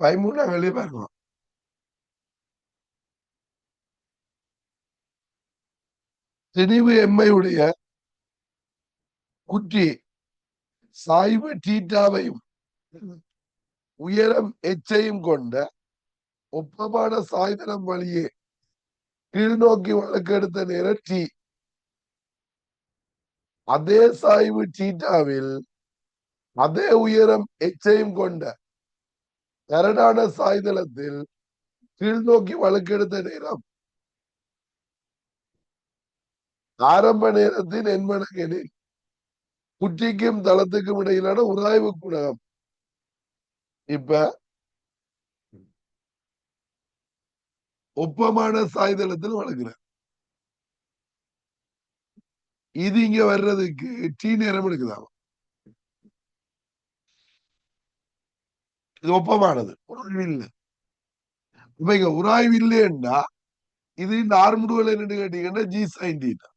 பதிமூணாம் வெளியே பார்க்கணும் திணிவு எம்மையுடைய குற்றி சாய்வு டீட்டாவையும் உயரம் எச்சையும் கொண்ட ஒப்பமான சாய்தளம் வழியே கீழ்நோக்கி வழக்கெடுத்த நேரம் டி அதே சாய்வு டீட்டாவில் அதே உயரம் எச்சையும் கொண்ட கரடான சாய்தளத்தில் கீழ்நோக்கி வழக்கெடுத்த நேரம். ஆரம்ப நேரத்தின் எண்மணக்கெனில் குட்டிக்கும் தளத்துக்கும் இடையிலான உராய்வு குணகம். இப்ப ஒப்பமான சாய்தளத்தில் வளர்க்கிறேன் இது இங்க வர்றதுக்கு டீ நேரம் எடுக்குதாம்? இது ஒப்பமானது. உராய்வு இல்லை இப்ப இங்க உராய்வு இல்லைன்னா இது இந்த ஆர்முடுவல் என்னன்னு கேட்டீங்கன்னா ஜி சைன் தீட்டா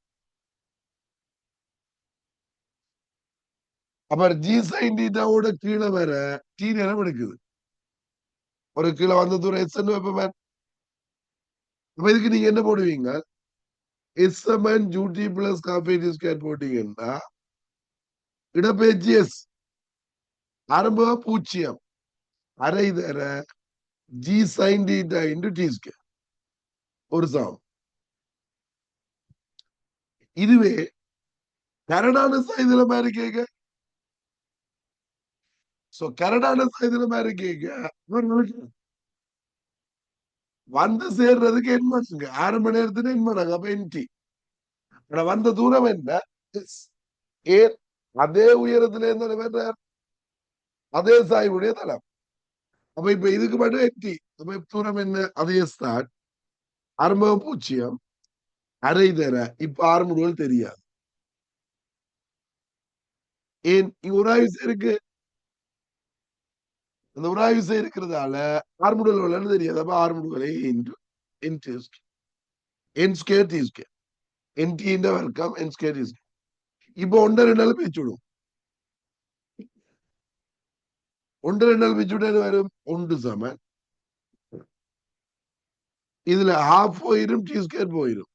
அப்புறம் ஜி சைன் தீட்டாவோட கீழே வர டீ நேரம் எடுக்குது. ஒரு கீழே வந்த தூரம் எஸ் வெப்பமேன். அப்ப இதுக்கு நீங்க என்ன போடுவீங்க? எஸ் எஸ்எம்என் ஜூடி பிளஸ் காப்பேஜி ஸ்கேர் போட்டீங்கன்னா இடப்பெயர்ச்சி எஸ் ஆரம்ப பூஜ்ஜியம் அரை தர g sine theta into t square ஒரு சாம் இதுவே கரடான இதுல மாதிரி கேட்க சோ கரடான இதுல மாதிரி கேட்க வந்து சேர்றதுக்கு என் ஆறு மணி நேரத்துக்கு என் பண்ணாங்க அப்ப என்டி ஆனா வந்த தூரம் என்ன? ஏன்? அதே உயரத்துல இருந்து அதே சாய்வுடைய தளம். அப்ப இப்ப இதுக்கு மட்டும் எட்டி அப்ப தூரம் என்ன அதே ஸ்டார்ட் ஆரம்பம் பூஜ்ஜியம் அரை தர இப்ப ஆரம்புகள் தெரியாது ஏன் இங்க உராய்வு இருக்கு அந்த உராய்வு இருக்கிறதால ஆர்முடல் வளர்ந்து தெரியாது அப்ப ஆர்முடுகளை என் ஸ்கேர் டி என் டீன்ற வர்க்கம் என் ஸ்கேர் டி இப்போ ஒன்றரை ரெண்டு நாள் பிரிச்சு விடும் ஒன்று ரெண்டு நாள் பிரிச்சு வரும் ஒன்று சமன் இதுல ஹாஃப் போயிரும் டி ஸ்கேர் போயிரும்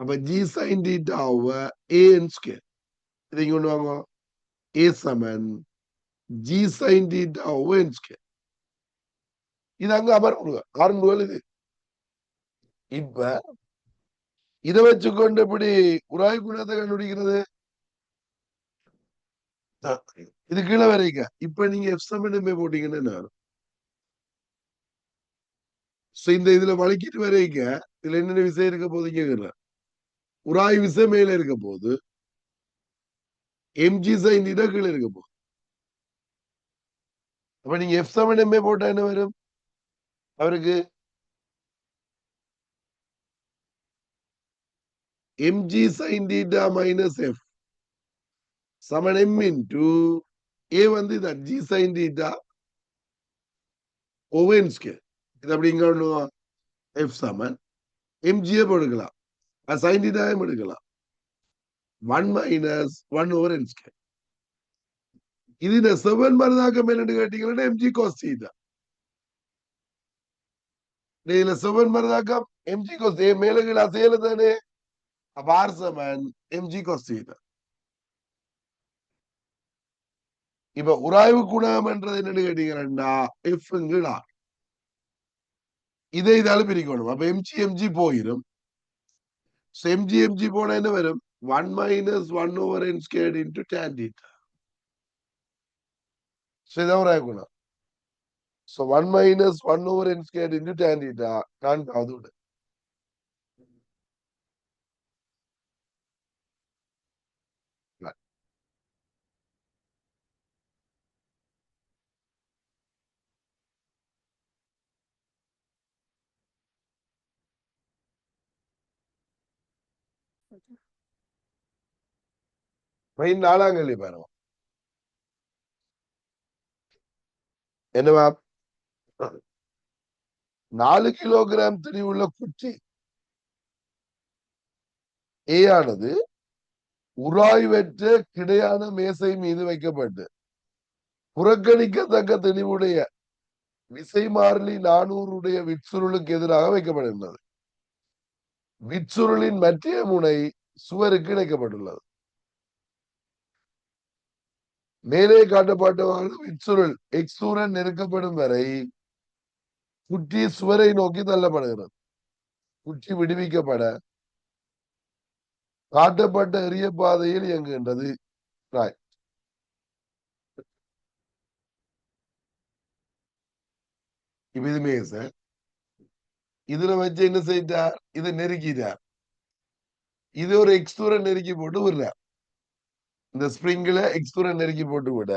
அப்ப ஜி சைன் டீட்டாவ ஏஎன் ஸ்கேர் இதை இங்க கொண்டு வாங்க ஏ சமன் ஜி சைன் டீட்டா ஓஎன் ஸ்கேர் இது அங்க அமர் அமர்வுங்க ஆரம்புகள் இது இப்ப இதை வச்சுக்கொண்டு எப்படி உராய் குணத்தை கண்டுபிடிக்கிறது இது கீழே வரைக்க இப்ப நீங்க எஃப் சமன் போட்டீங்கன்னா என்ன இந்த இதுல வளைக்கிட்டு வரைக்க இதுல என்னென்ன விசை இருக்க போகுது கேக்குற உராய் விசை மேல இருக்க போது எம்ஜி சைன் கீழே இருக்க போகுது. அப்ப நீங்க எஃப் செவன் எம்ஏ போட்டா என்ன வரும்? அவருக்கு mg sine theta minus f Saman m into a வந்து இதான் ஜி சைன் தீட்டா ஓவன் இது அப்படி இங்க எஃப் சமன். எம்ஜிஎம் எடுக்கலாம். சைன் டீட்டாவும் எடுக்கலாம். One minus one over n இது இந்த செவன் மருதாக்கம் என்னன்னு கேட்டீங்கன்னா எம்ஜி கோஸ் தீட்டா இதுல செவன் மருதாக்கம் எம்ஜி கோஸ் மேல கீழே அசையல தானே? அப்ப ஆர் செவன் எம்ஜி கோஸ் தீட்டா இப்ப உராய்வு குணம் என்றது என்னன்னு கேட்டீங்கன்னா எஃப் இதை இதாலும் பிரிக்கணும். அப்ப எம்ஜி எம்ஜி போயிடும் எம்ஜி எம்ஜி போனா என்ன வரும்? One minus one over n skate into tan theta So இதான் ஒரு ஆகுணம் So 1 minus 1 over n tan theta நான்காவது விட நாலாம் கேள்வி பாருங்க என்னவா நாலு கிலோகிராம் திணிவுள்ள குச்சி ஏயானது உராய்வற்ற கிடையான மேசை மீது வைக்கப்பட்டு புறக்கணிக்கத்தக்க தெளிவுடைய விசை மாறிலி நானூறுடைய விற்சுருளுக்கு எதிராக வைக்கப்படுகின்றது விற்சுருளின் மற்ற முனை சுவருக்கு இணைக்கப்பட்டுள்ளது மேலே காட்டப்பட்டவர்களும் இச்சுருள் எக்ஸூரன் நெருக்கப்படும் வரை குட்டி சுவரை நோக்கி தள்ளப்படுகிறது. குட்டி விடுவிக்கப்பட காட்டப்பட்ட எரிய பாதையில் இயங்குகின்றது. ராய் இப்ப இது இதுல வச்சு என்ன செய்தார்? இதை நெருக்கிட்டார். இது ஒரு எக்ஸ்தூர நெருக்கி போட்டு விடுறார். இந்த ஸ்ப்ரிங்ல எக்ஸ்தூர நெருக்கி போட்டு விட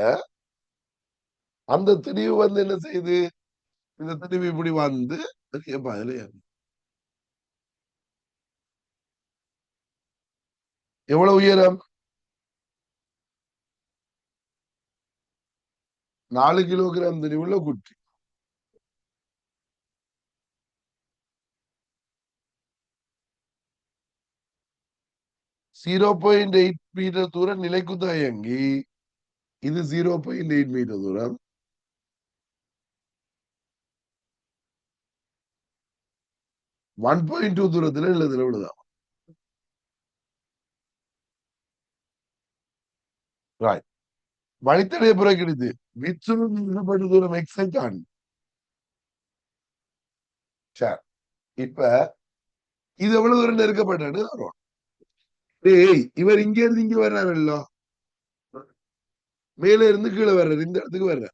அந்த திணிவு வந்து என்ன செய்யுது இந்த திணிவு இப்படி வந்து பெரிய இல்லையா எவ்வளவு உயரம்? நாலு கிலோகிராம் திணிவுள்ள குட்டி. ஜீரோ பாயிண்ட் எயிட் மீட்டர் தூரம் நிலைக்குத்த இயங்கி இது ஜீரோ பாயிண்ட் எயிட் மீட்டர் தூரம். ஒன் பாயிண்ட் டூ தூரத்துல இல்லதுல விழுதான் ராய் வழித்தடைய புறக்கணித்து. விச்சுருப்பட்ட தூரம்? எக்ஸை தான் சரி. இப்ப இது எவ்வளவு தூரம் நெருக்கப்பட்டது வரும் டேய் இவர் இங்க இருந்து இங்க வர்றாருல்ல. மேல இருந்து கீழே வர்றாரு. இந்த இடத்துக்கு வர்ற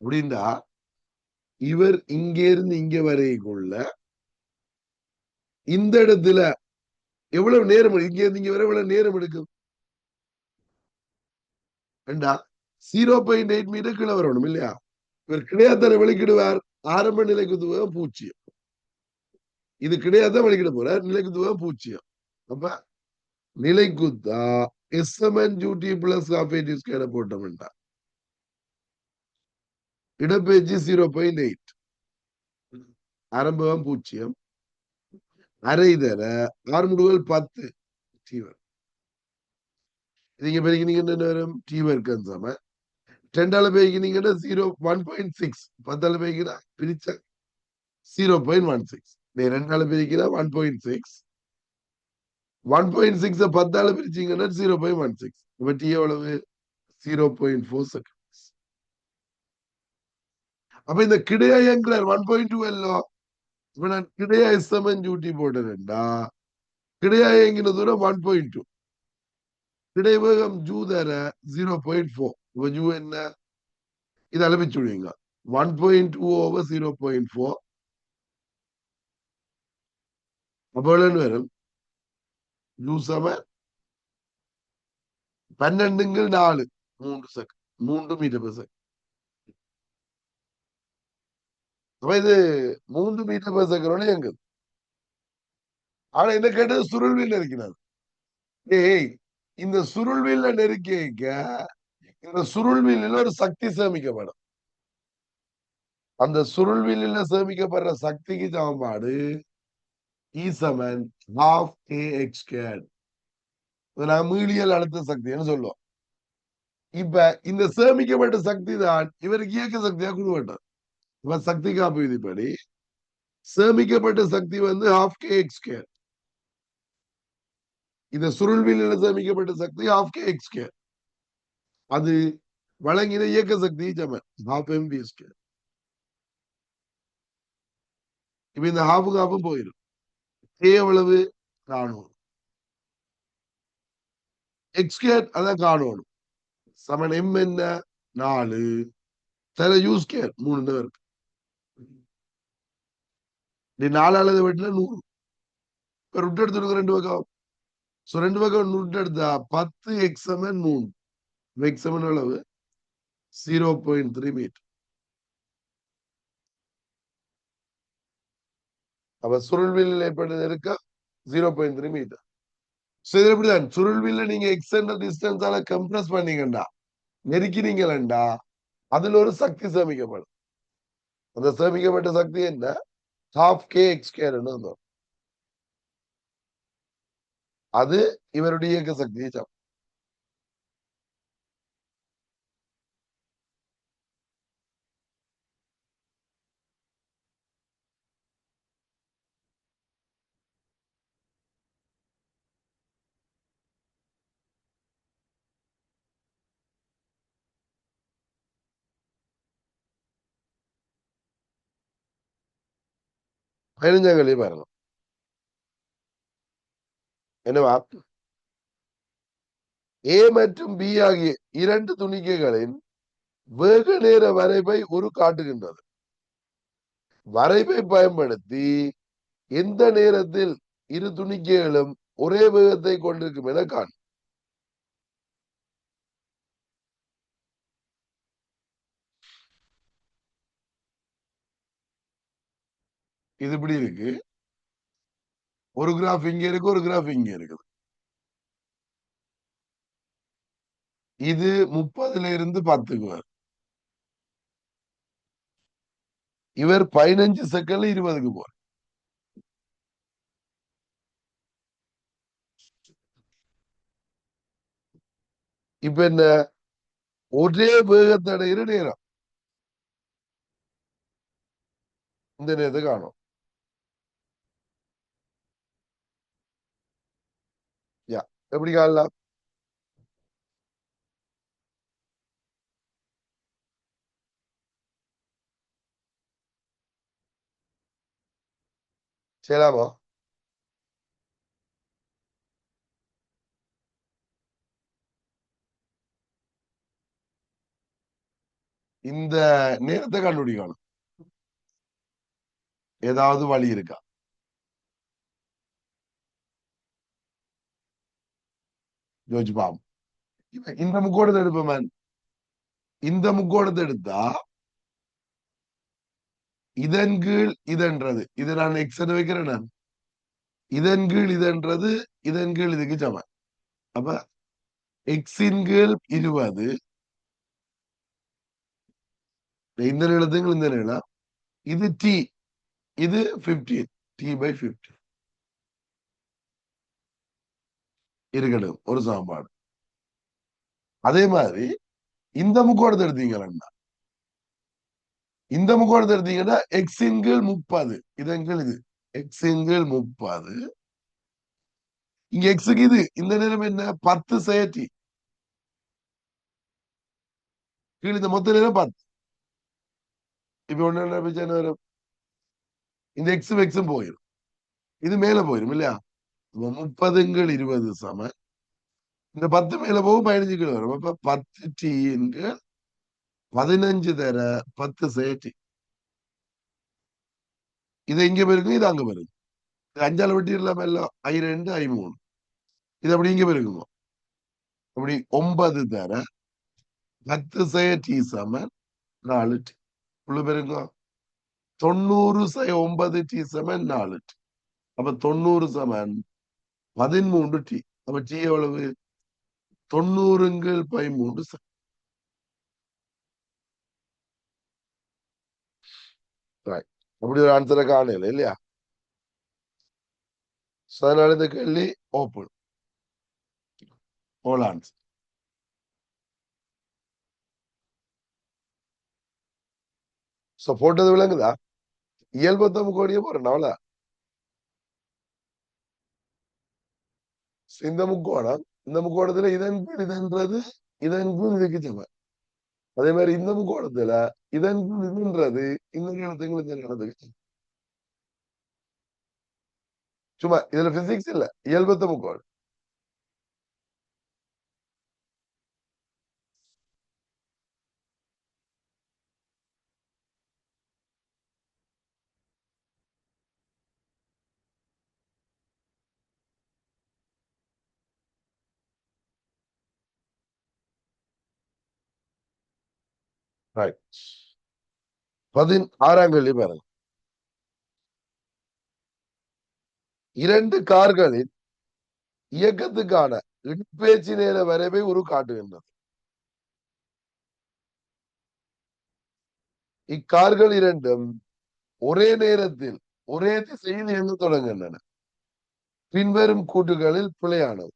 அப்படின்னா இவர் இங்க இருந்து இங்க வரைக்குள்ள இந்த இடத்துல எவ்வளவு நேரம் இங்க இருந்து இங்க வர எவ்வளவு நேரம் எடுக்கும்? வேண்டா ஜீரோ பாயிண்ட் எயிட் மீட்டர் கீழே வரணும் இல்லையா? இவர் கிடையாதரை வெளிக்கிடுவார். ஆரம்ப நிலைக்கு பூச்சியம். பூஜ்ஜியம் இது கிடையாது வெளிக்கிட போற. நிலைக்குத்துவா பூச்சியம். அப்ப நிலைக்குத்தா எஸ்எம்என் ஜூடி பிளஸ் ஆஃபேட்டிஸ் கேட போட்டோம்டா இடப்பெயர்ச்சி ஜீரோ பாயிண்ட் எயிட் ஆரம்பம் பூஜ்ஜியம் அரை தர ஆறு முடிவுகள் பத்து டீவர் நீங்க பெருக்கினீங்கன்னா என்ன வரும் டீவர்க்கு சம. ரெண்டால பெருக்கினீங்கன்னா ஜீரோ ஒன் பாயிண்ட் சிக்ஸ் பத்தால பெருக்கினா பிரிச்சா ஜீரோ பாயிண்ட் ஒன் சிக்ஸ் நீ ரெண்டால பிரிக்கிறா one point six one point six பத்தால பிரிச்சீங்கன்னா ஜீரோ பாயிண்ட் ஒன் சிக்ஸ் இப்ப டி எவ்வளவு? ஜீரோ பாயிண்ட் ஃபோர் செகண்ட்ஸ் அப்ப இந்த கிடையா கிடையாங்கிறார் ஒன் பாயிண்ட் டூ எல்லோ. இப்ப நான் கிடையா எஸ்எம்என் டியூட்டி போடுறேன்டா. கிடையா எங்கின தூரம் ஒன் பாயிண்ட் டூ கிடைவேகம் ஜூ தர ஜீரோ பாயிண்ட் ஃபோர் இப்போ ஜூ என்ன? இது அலப்பிச்சு விடுவீங்க. One point two over zero point four அப்போ வரும் ஜூ சம நாலு மூன்று செகண்ட் மூன்று மீட்டர் அப்ப இது மூன்று மீட்டர் per எங்குது ஆனா என்ன கேட்டது சுருள்வில் இருக்கிறார் ஏய் இந்த சுருள்வில் நெருக்க இந்த சுருள்வில் ஒரு சக்தி சேமிக்கப்படும் அந்த சுருள்வில் சேமிக்கப்படுற சக்திக்கு சமன்பாடு இ ஹாஃப் கே எக்ஸ் கேட் நான் மீளியல் அழுத்த சக்தின்னு சொல்லுவோம் இப்ப இந்த சேமிக்கப்பட்ட சக்தி தான் இவருக்கு இயக்க சக்தியா கொடுக்கட்டும் இப்ப சக்தி காப்பு விதிப்படி சேமிக்கப்பட்ட சக்தி வந்து ஹாஃப் கே எக்ஸ் கேர் இந்த சுருள்வில் சேமிக்கப்பட்ட சக்தி ஹாஃப் கே எக்ஸ் கேர் அது வழங்கின இயக்க சக்தி சமன் ஹாஃப் எம் பி ஸ்கேர் இப்ப இந்த ஹாஃபு காப்பும் போயிடும் எவ்வளவு காணும் எக்ஸ்கேட் அதான் சமன் எம் என்ன? நாலு. தர யூஸ் கேர் மூணு தான் இருக்கு. நீ நாலு அளவு வெட்டில நூறு. இப்ப ருட்டு எடுத்துருக்க ரெண்டு பக்கம். சோ ரெண்டு பக்கம் ருட்டு எடுத்தா பத்து எக்ஸமன் மூணு. எக்ஸமன் அளவு ஜீரோ பாயிண்ட் த்ரீ மீட்டர் அப்ப சுருள்வில் ஏற்பட்டது இருக்க zero point three metre so இது எப்படிதான்? சுருள்வில்ல நீங்க எக்ஸ்டெண்டர் டிஸ்டன்ஸால கம்ப்ரஸ் பண்ணீங்கண்டா நெருக்கினீங்களா அதுல ஒரு சக்தி சேமிக்கப்படும். அந்த சேமிக்கப்பட்ட சக்தி என்ன? ஹாஃப் கே எக்ஸ்கேர்னு வந்தோம் அது இவருடைய இயக்க சக்தியை சாப்பிடும் பதினஞ்சாம் கேள்வி பாருங்க என்னவா ஏ மற்றும் பி ஆகிய இரண்டு துணிக்கைகளின் வெகு நேர வரைபை ஒரு காட்டுகின்றது வரைபை பயன்படுத்தி எந்த நேரத்தில் இரு துணிக்கைகளும் ஒரே வேகத்தை கொண்டிருக்கும் என காண் இது இப்படி இருக்கு. ஒரு கிராஃப் இங்க இருக்கு ஒரு கிராஃப் இங்க இருக்குது. இது முப்பதுல இருந்து பத்துக்கு வரும். இவர் பதினஞ்சு செகண்ட்ல இருபதுக்கு போற இப்ப என்ன ஒரே வேகத்தடைகிற நேரம். இந்த நேரத்தை காணும். எப்படி காணலாம் செய்யலாமா இந்த நேரத்தை கண்டுபிடிக்கணும். ஏதாவது வழி இருக்கா? யோசிச்சு பாப்போம் இப்ப இந்த முக்கோடத்தை எடுப்போம் இந்த முக்கோடத்தை எடுத்தா இதன் கீழ் இதன்றது. இது நான் எக்ஸ் வைக்கிறேன்? நான் இதன் கீழ் இதன்றது இதன் கீழ் இதுக்கு சமன் அப்ப எக்ஸின் கீழ் இருபது. இந்த நீளத்துக்கு இந்த நீளம். இது டி இது பிப்டீன் டி பை பிப்டீன் இருக்கணும் ஒரு சாப்பாடு அதே மாதிரி இந்த முக்கோணத்தை எடுத்தீங்கன்னா இந்த முக்கோணத்தை எடுத்தீங்கன்னா எக்ஸின் முப்பது. இதன் இது. எக்ஸின் முப்பது. இங்க எக்ஸுக்கு இது. இந்த நேரம் என்ன? பத்து செயற்றி கீழ் இந்த மொத்த நேரம் பத்து. இப்ப ஒன்னு என்ன பிரச்சனை வரும் இந்த எக்ஸும் எக்ஸும் போயிடும் இது மேல போயிடும் இல்லையா? முப்பதுங்கள் இருபது சம. இந்த பத்து மேல போகும் பதினஞ்சு கிலோ வரும். அப்ப பத்து டீங்க பதினஞ்சு தர பத்து சேட்டி இது இங்க பெருக்கும் இது அங்க பெருக்கும் இது அஞ்சால வெட்டி இல்லாம எல்லாம்? ஐ ரெண்டு ஐ மூணு. இது அப்படி இங்க பெருக்குங்க. அப்படி ஒன்பது தர பத்து செய்ய டீ சம நாலு டீ உள்ள பெருங்க தொண்ணூறு செய்ய ஒன்பது டீ சம நாலு டீ அப்ப தொண்ணூறு சமன் பதிமூன்று டி. அப்ப டி எவ்வளவு? தொண்ணூறுங்கள் பதிமூன்று அப்படி ஒரு ஆன்சரை காணல இல்லையா? அதனால இந்த கேள்வி ஓப்பன் ஓல் ஆன்சர் சோ போட்டது விளங்குதா? இயல்பத்தம் கோடியே போறேன் அவ்வளோ இந்த முக்கோணம் இந்த முக்கோணத்துல இதன் கீழ் இதன்றது இதன் கீழ் இதுக்கு சமம் அதே மாதிரி இந்த முக்கோணத்துல இதன் கீழ் இதுன்றது இந்த நீளத்துக்கு இந்த கணத்துக்கு சமம். சும்மா இதுல பிசிக்ஸ் இல்ல இயல்பத்த முக்கோணம் ரைட் பதின் ஆறாம் கேள்வி பாருங்க. இரண்டு கார்களின் இயக்கத்துக்கான இடுப்பேச்சு நேர வரைவை உரு காட்டுகின்றது. இக்கார்கள் இரண்டும் ஒரே நேரத்தில் ஒரே திசையில் இயங்க தொடங்குகின்றன. பின்வரும் கூட்டுகளில் பிழையானது.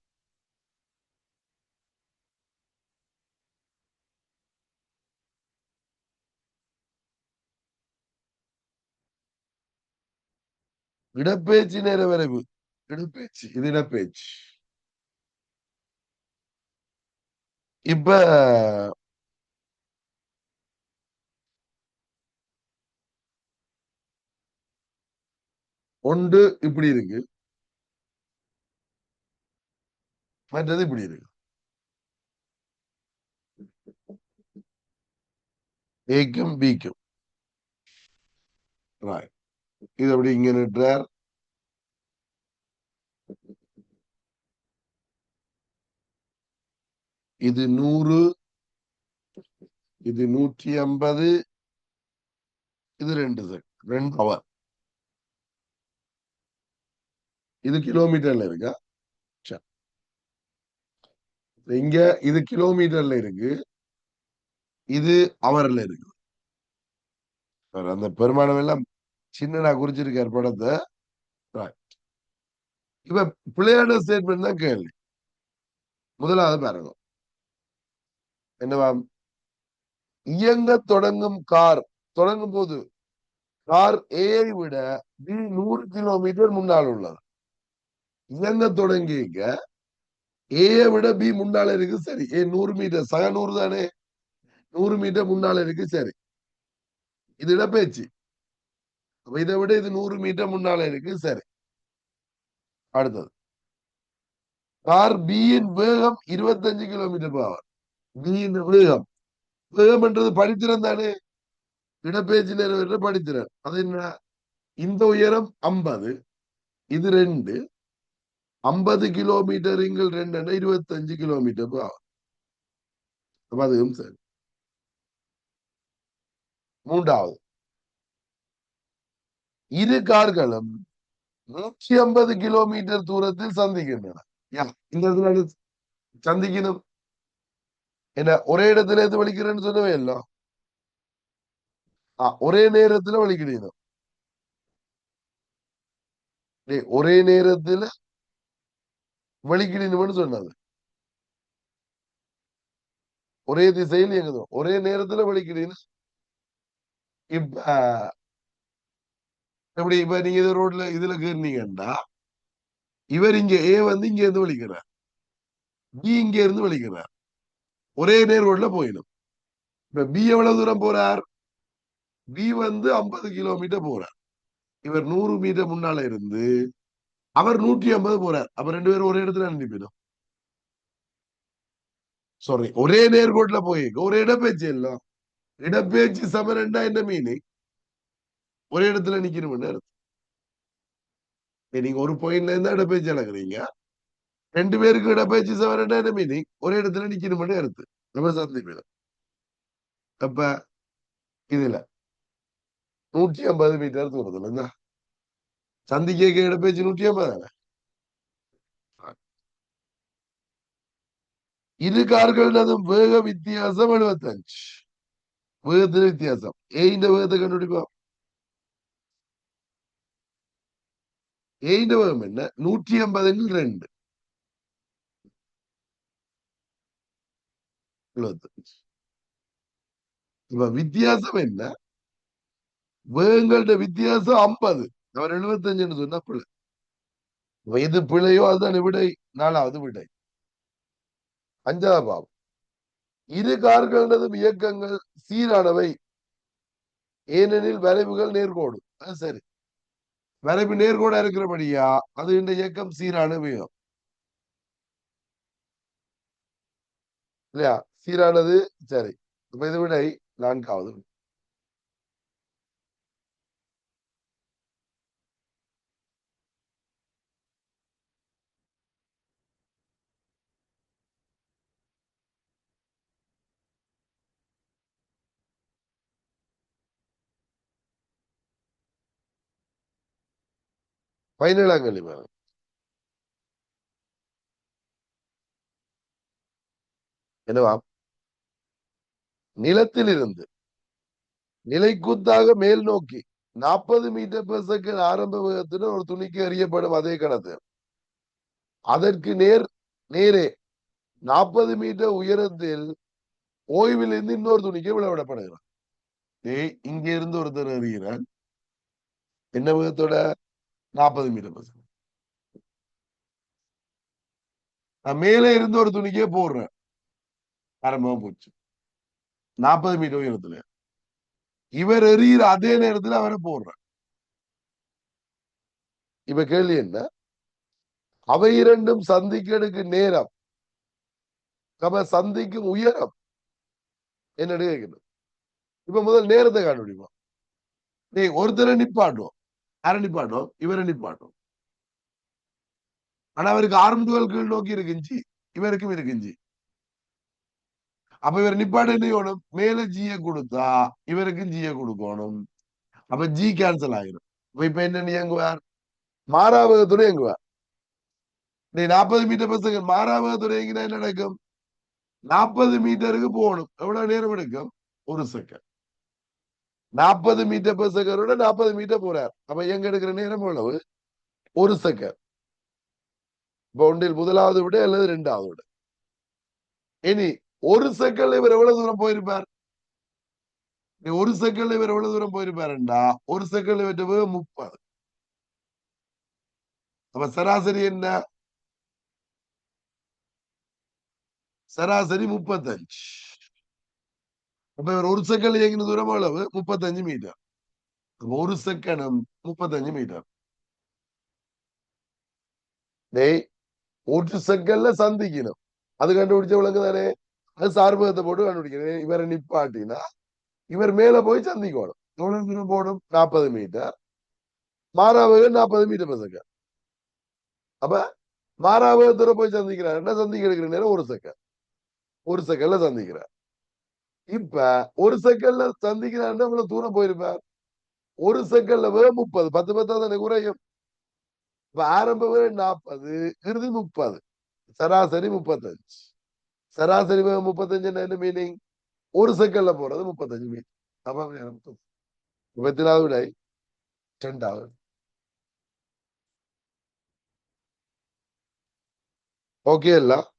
இடப்பேச்சு நேர வரைவு. இடப்பெயர்ச்சி இது இடப்பேச்சு. இப்ப ஒன்று இப்படி இருக்கு. மற்றது இப்படி இருக்கு. ஏக்கும் பிக்கும் ராய் இது அப்படி இங்க நிட்டுறார் இது நூறு இது நூற்றி ஐம்பது இது ரெண்டு செக் ரெண்டு அவர் இது கிலோமீட்டர்ல இருக்கா சரி. இங்க இது கிலோமீட்டர்ல இருக்கு. இது அவர்ல இருக்கு. அந்த பெருமானம் எல்லாம் சின்னனா குறிச்சிருக்கார் படத்தை. இப்ப பிள்ளையான ஸ்டேட்மெண்ட் தான் கேள்வி. முதலாவது பாருங்க. என்னவா? இயங்க தொடங்கும் கார். தொடங்கும் போது கார் ஏஐ விட பி நூறு கிலோமீட்டர் முன்னால் உள்ளது. இயங்க தொடங்கிக்க ஏஐ விட பி முன்னால இருக்கு சரி. ஏ நூறு மீட்டர் சக நூறு தானே? நூறு மீட்டர் முன்னால இருக்கு சரி. இது இடப்பேச்சு அப்ப இதை விட இது நூறு மீட்டர் முன்னால இருக்கு. சரி. அடுத்தது. கார் பியின் வேகம் இருபத்தஞ்சு கிலோமீட்டர் பவர் பியின் வேகம். வேகம் என்றது படித்திறன் தானே? இடப்பேச்சு நிறைவேற்ற படித்திறன். அது என்ன? இந்த உயரம் ஐம்பது. இது ரெண்டு. ஐம்பது கிலோமீட்டர் இங்கள் ரெண்டு இருபத்தஞ்சு கிலோமீட்டர் பவர் அதுவும் சரி. மூன்றாவது. இரு கார்களும் நூற்றி ஐம்பது கிலோமீட்டர் தூரத்தில் சந்திக்கின்றன. இந்த இடத்துல சந்திக்கணும். என்ன ஒரே இடத்துல எது வலிக்கிறேன்னு சொல்லவே இல்லை ஒரே நேரத்துல வலிக்கிறீங்க. ஒரே நேரத்துல வலிக்கிறீங்கன்னு சொன்னது ஒரே திசையில் இயங்குதும் ஒரே நேரத்துல வலிக்கிறீங்க இப்ப எப்படி இப்ப நீங்க இது ரோட்ல இதுல கேறீங்கன்னா இவர் இங்க ஏ வந்து இங்க இருந்து வலிக்கிறார் பி இங்க இருந்து வலிக்கிறார் ஒரே நேர் ரோட்ல போயிடும். இப்ப பி எவ்வளவு தூரம் போறார்? பி வந்து ஐம்பது கிலோமீட்டர் போறார். இவர் நூறு மீட்டர் முன்னால இருந்து அவர் நூற்றி ஐம்பது போறார். அப்ப ரெண்டு பேரும் ஒரே இடத்துல அனுப்பிடும் சாரி ஒரே நேர்கோட்ல போய் ஒரே இடப்பேச்சு எல்லாம் இடப்பேச்சு சம ரெண்டா என்ன மீனிங் ஒரே இடத்துல நிக்கணும்னு அர்த்தம் நீங்க ஒரு பாயிண்ட்ல இருந்தா இடப்பேச்சு இழக்குறீங்க ரெண்டு பேருக்கு இடப்பேச்சு சவரண்டா மீனிங் ஒரே இடத்துல நிக்கணும்னு அர்த்தம் நம்ம சந்திப்பிடும் அப்ப இதுல நூற்றி ஐம்பது மீட்டர் தூரத்துல இருந்தா சந்திக்க இடப்பேச்சு நூற்றி ஐம்பது தானே? இரு கார்களதும் வேக வித்தியாசம் எழுபத்தஞ்சு. வேகத்துல வித்தியாசம். ஏ இந்த வேகத்தை கண்டுபிடிப்போம். ஏஇந்த என்ன நூற்றி ஐம்பதுன்னு ரெண்டு எழுபத்தஞ்சு இப்ப வித்தியாசம் என்ன வேகங்கள்ட வித்தியாசம் ஐம்பது அவர் எழுபத்தஞ்சுன்னு சொன்னா பிள்ளை இப்ப எது பிழையோ அதுதான் விடை நாலாவது விடை அஞ்சாவது பாவம் இரு கார்களதும் இயக்கங்கள் சீரானவை ஏனெனில் வரைவுகள் நேர்கோடு அது சரி வரைவு நேர்கூட இருக்கிறபடியா அது இந்த இயக்கம் சீரான வேகம் இல்லையா? சீரானது சரி. இப்ப இது விடை நான்காவது பதினேழாம் கேள்வி பாருங்க என்னவா? நிலத்திலிருந்து நிலைக்குத்தாக மேல் நோக்கி நாற்பது மீட்டர் பெர் செகண்ட் ஆரம்ப வேகத்துடன் ஒரு துணிக்கு எறியப்படும் அதே கணத்து அதற்கு நேர் நேரே நாற்பது மீட்டர் உயரத்தில் ஓய்வில் இருந்து இன்னொரு துணிக்கு விளவிடப்படுகிறான். ஏய் இங்க இருந்து ஒருத்தர் எறிகிறான் என்ன வேகத்தோட? நாற்பது மீட்டர் பெர் செகண்ட் நான் மேலே இருந்து ஒரு துணிக்கே போடுறேன். ஆரம்பமா போச்சு. நாற்பது மீட்டர் உயரத்துல. இவர் எறிகிற அதே நேரத்துல அவரை போடுற இப்ப கேள்வி என்ன? அவை இரண்டும் சந்திக்கிறதுக்கு நேரம். நம்ம சந்திக்கும் உயரம். என்னன்னு கேட்கணும் இப்ப முதல் நேரத்தை கண்டுபிடிப்போம் நீ ஒருத்தரை நிப்பாட்டுவோம். யாரை நிப்பாட்டும் இவரை ஆனா அவருக்கு ஆர்ம் டுவெல் கீழ் நோக்கி இருக்குஞ்சி இவருக்கும் இருக்குஞ்சி அப்ப இவர் நிப்பாடு என்ன செய்யணும்? மேல ஜிய கொடுத்தா இவருக்கும் ஜிய கொடுக்கணும். அப்ப ஜி கேன்சல் ஆகிடும் இப்ப இப்ப என்ன இயங்குவார் மாறாவகத்துடன் இயங்குவார் நீ நாற்பது மீட்டர் பஸ் மாறாவகத்துடன் இயங்கினா என்ன நடக்கும்? நாற்பது மீட்டருக்கு போகணும். எவ்வளவு நேரம் எடுக்கும்? ஒரு செகண்ட் நாற்பது மீட்டர் பர் செகண்டோட நாற்பது மீட்டர் போறார். அப்ப எங்க எடுக்கிற நேரம் எவ்வளவு? ஒரு செகண்ட் இப்ப ஒன்றில் முதலாவது விட அல்லது ரெண்டாவது விட. இனி ஒரு செகண்ட்ல இவர் எவ்வளவு தூரம் போயிருப்பார்? நீ ஒரு செகண்ட்ல இவர் எவ்வளவு தூரம் போயிருப்பாருண்டா? ஒரு செகண்ட்ல இவற்ற முப்பது. அப்ப சராசரி என்ன? சராசரி முப்பத்தஞ்சு. அப்ப இவர் ஒரு செகண்ட் இயங்கின தூரம் எவ்வளவு முப்பத்தஞ்சு மீட்டர் அப்ப ஒரு செகண்ட் முப்பத்தஞ்சு மீட்டர் டேய் ஒரு செகண்ட்ல சந்திக்கணும் அது கண்டுபிடிச்ச விளங்கு தானே அது சார்பகத்தை போட்டு கண்டுபிடிக்கணும் இவரை நிப்பாட்டினா இவர் மேல போய் சந்திக்கணும் எவ்வளவு தூரம் போடும் நாற்பது மீட்டர் மாறாவகம் நாற்பது மீட்டர் per second. அப்ப மாறாவகத்தோட போய் சந்திக்கிறார் என்ன சந்திக்க எடுக்கிற நேரம் ஒரு செகண்ட் ஒரு செகண்ட்ல சந்திக்கிறார் இப்ப ஒரு செகண்ட்ல சந்திக்கிறாருன்னா இவ்வளவு தூரம் போயிருப்பார் ஒரு செகண்ட்ல வேகம் முப்பது. பத்து பத்தா தானே குறையும்? இப்ப ஆரம்ப வே நாற்பது இறுதி முப்பது. சராசரி முப்பத்தஞ்சு. சராசரி வேகம் முப்பத்தஞ்சு என்ன மீனிங் ஒரு செகண்ட்ல போறது முப்பத்தஞ்சு மீட்டர் அப்ப முப்பத்தினாவது விடை ரெண்டாவது ஓகே எல்லாம்.